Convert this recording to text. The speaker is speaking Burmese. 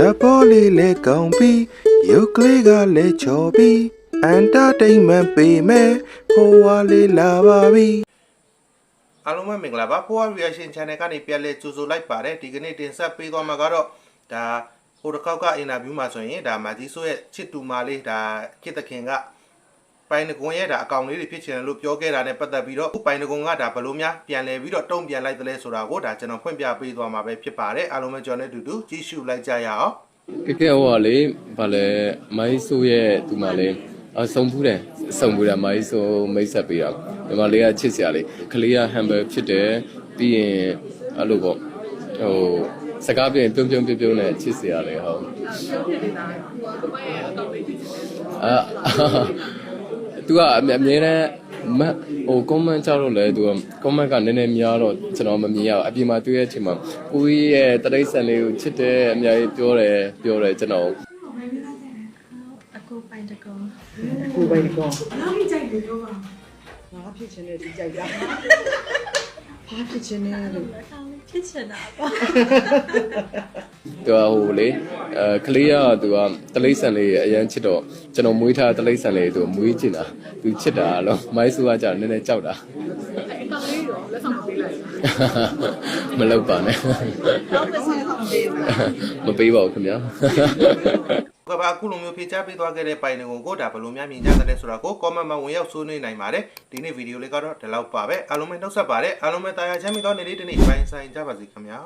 ဇပေါ်လေးလဲကောင်းပြီးရုပ်ကလေးကလည်းချော်ပြီးအန်တာတိန်မန်ပေးမယ်ဖိုးဝါလေးလာပါပြီအားလုံးပဲမင်္ဂလာပါဖိုးဝါ reaction channel ကနေပြန်လဲကြိုဆိုလိုက်ပါတယ်ဒီကနေ့တင်ဆက်ပေးသွားမှာကတော့ဒါဟိုတစ်ခေါက်ကအင်တာဗျူးမှာဆိုရင်ဒါမာကြီးဆိုရဲ့ချစ်တူမလေးဒါကိတခင်က ပိုင်နကွန်ရဲ့ဒါအကောင်လေးတွေဖြစ်ချင်တယ်လို့ပြောခဲ့တာနဲ့ပတ်သက်ပြီးတော့ပိုင်နကွန်ကဒါဘလို့များပြန်လဲပြီးတော့တုံ့ပြန်လိုက်တယ်လဲဆိုတာကိုဒါကျွန်တော်ဖွင့်ပြပေးသွားမှာပဲဖြစ်ပါတယ်အားလုံးပဲကျွန်တော်နဲ့အတူတူကြည့်ရှုလိုက်ကြရအောင်ကဲကဲဟိုကလေဗာလဲမိုင်းဆိုးရဲ့သူမလေးအဆုံဘူးတယ်ဆုံဘူးတယ်မိုင်းဆိုးမိတ်ဆက်ပေးတာဒီမလေးကချစ်စရာလေးကလေးက humble ဖြစ်တယ်ပြီးရင်အဲ့လိုပေါ့ဟိုစကားပြင်ပြုံးပြုံးပြုံးပြုံးနဲ့ချစ်စရာလေးဟုတ်အာသူကအမြဲအ မြဲတမ်းမတ်ဟို comment ကြတော့လေသူက comment ကနည်းနည်းများတော့ကျွန်တော်မမြင်ရဘူးအပြင်မှာတွေ့ရတဲ့အချိန်မှာကိုကြီးရဲ့တရိတ်ဆန်လေးကိုချစ်တယ်အများကြီးပြောတယ်ပြောတယ်ကျွန်တော်အကူပိုင်တကောကိုယ်ပိုင်ကောဘာဖြစ်ကြိုက်လို့ပြောပါငါဖြစ်ချင်တဲ့ဒီကြိုက်တာဘာဖြစ်ချင်လဲလို့ဖြစ်ချင်တာပေါ့သူကဟိုလေ အဲကလေးကသူကတလိမ့်ဆန်လေးအရန်ချစ်တော့ကျွန်တော်မွေးထားတလိမ့်ဆန်လေးသူမွေးချင်တာသူချစ်တာလို့မိုင်းဆူကကြာနည်းနည်းကြောက်တာမလောက်ပါနဲ့မပေးပါဘူးခင်ဗျာကဘာအခုလိုမျိုးဖြေချပေးသွားခဲ့တဲ့ပိုင်နကွန်ကိုဒါဘလို့များမြင်ကြတယ်လဲဆိုတာကို comment မှာဝင်ရောက်ဆွေးနွေးနိုင်ပါတယ်ဒီနေ့ဗီဒီယိုလေးကတော့ဒီလောက်ပါပဲအားလုံးပဲနှုတ်ဆက်ပါတယ်အားလုံးပဲတာယာချမ်းမြေသောနေ့လေးတစ်နေ့ပိုင်းဆိုင်ကြပါစေခင်ဗျာ